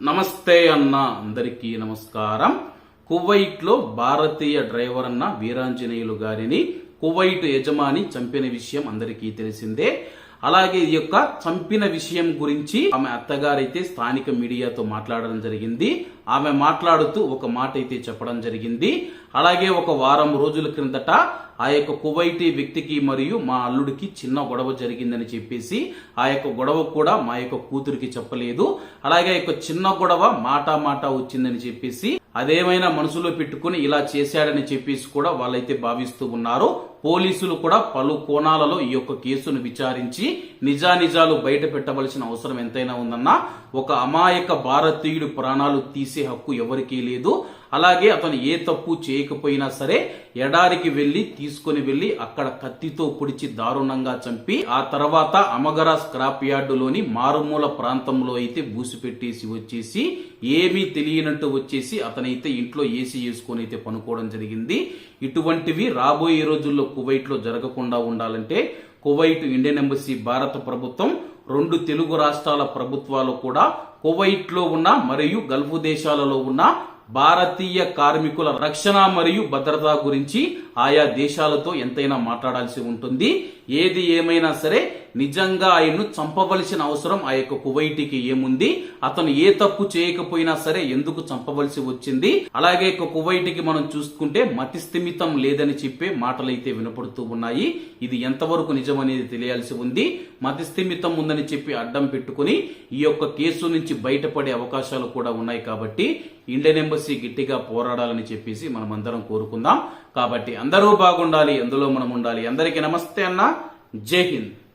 నమస్తే అన్న అందరికీ నమస్కారం. కువైట్లో భారతీయ డ్రైవర్ అన్న వీరాంజనేయులు గారిని కువైట్ యజమాని చంపిన విషయం అందరికీ తెలిసిందే. అలాగే ఈ యొక్క చంపిన విషయం గురించి ఆమె అత్తగారైతే స్థానిక మీడియాతో మాట్లాడడం జరిగింది. ఆమె మాట్లాడుతూ ఒక మాట అయితే చెప్పడం జరిగింది. అలాగే ఒక వారం రోజుల క్రిందట ఆ యొక్క కువైటీ వ్యక్తికి మరియు మా అల్లుడికి చిన్న గొడవ జరిగిందని చెప్పేసి ఆ యొక్క గొడవ కూడా మా యొక్క కూతురికి చెప్పలేదు. అలాగే ఆ యొక్క చిన్న గొడవ మాట మాట వచ్చిందని చెప్పేసి అదేమైనా మనసులో పెట్టుకుని ఇలా చేశాడని చెప్పేసి కూడా వాళ్ళైతే భావిస్తూ ఉన్నారు. పోలీసులు కూడా పలు కోణాలలో ఈ యొక్క కేసును విచారించి నిజానిజాలు బయట పెట్టవలసిన అవసరం ఎంతైనా ఉందన్నా ఒక అమాయక భారతీయుడు ప్రాణాలు తీసే హక్కు ఎవరికీ లేదు. అలాగే అతను ఏ తప్పు చేయకపోయినా సరే ఎడారికి వెళ్ళి తీసుకుని వెళ్ళి అక్కడ కత్తితో పొడిచి దారుణంగా చంపి ఆ తర్వాత అమగరా స్క్రాప్ యార్డులోని మారుమూల ప్రాంతంలో అయితే బూసిపెట్టేసి వచ్చేసి ఏమీ తెలియనట్టు వచ్చేసి అతనైతే ఇంట్లో ఏసీ వేసుకొని అయితే పనుకోవడం జరిగింది. ఇటువంటివి రాబోయే రోజుల్లో కువైట్లో జరగకుండా ఉండాలంటే కువైట్ ఇండియన్ ఎంబసీ భారత ప్రభుత్వం రెండు తెలుగు రాష్ట్రాల ప్రభుత్వాలు కూడా కువైట్లో ఉన్న మరియు గల్ఫ్ దేశాలలో ఉన్న భారతీయ కార్మికుల రక్షణ మరియు భద్రత గురించి ఆయా దేశాలతో ఎంతైనా మాట్లాడాల్సి ఉంటుంది. ఏది ఏమైనా సరే నిజంగా ఆయన్ను చంపవలసిన అవసరం ఆ యొక్క కువైటీకి ఏముంది? అతను ఏ తప్పు చేయకపోయినా సరే ఎందుకు చంపవలసి వచ్చింది? అలాగే కువైటీకి మనం చూసుకుంటే మతిస్థిమితం లేదని చెప్పే మాటలైతే వినపడుతూ ఉన్నాయి. ఇది ఎంతవరకు నిజమనేది తెలియాల్సి ఉంది. మతిస్థిమితం ఉందని చెప్పి అడ్డం పెట్టుకుని ఈ యొక్క కేసు నుంచి బయటపడే అవకాశాలు కూడా ఉన్నాయి కాబట్టి ఇండియన్ ఎంబసీ గట్టిగా పోరాడాలని చెప్పేసి మనం అందరం కోరుకుందాం. కాబట్టి అందరూ బాగుండాలి. అందులో మనం ఉండాలి. అందరికీ నమస్తే అన్న. జై హింద్.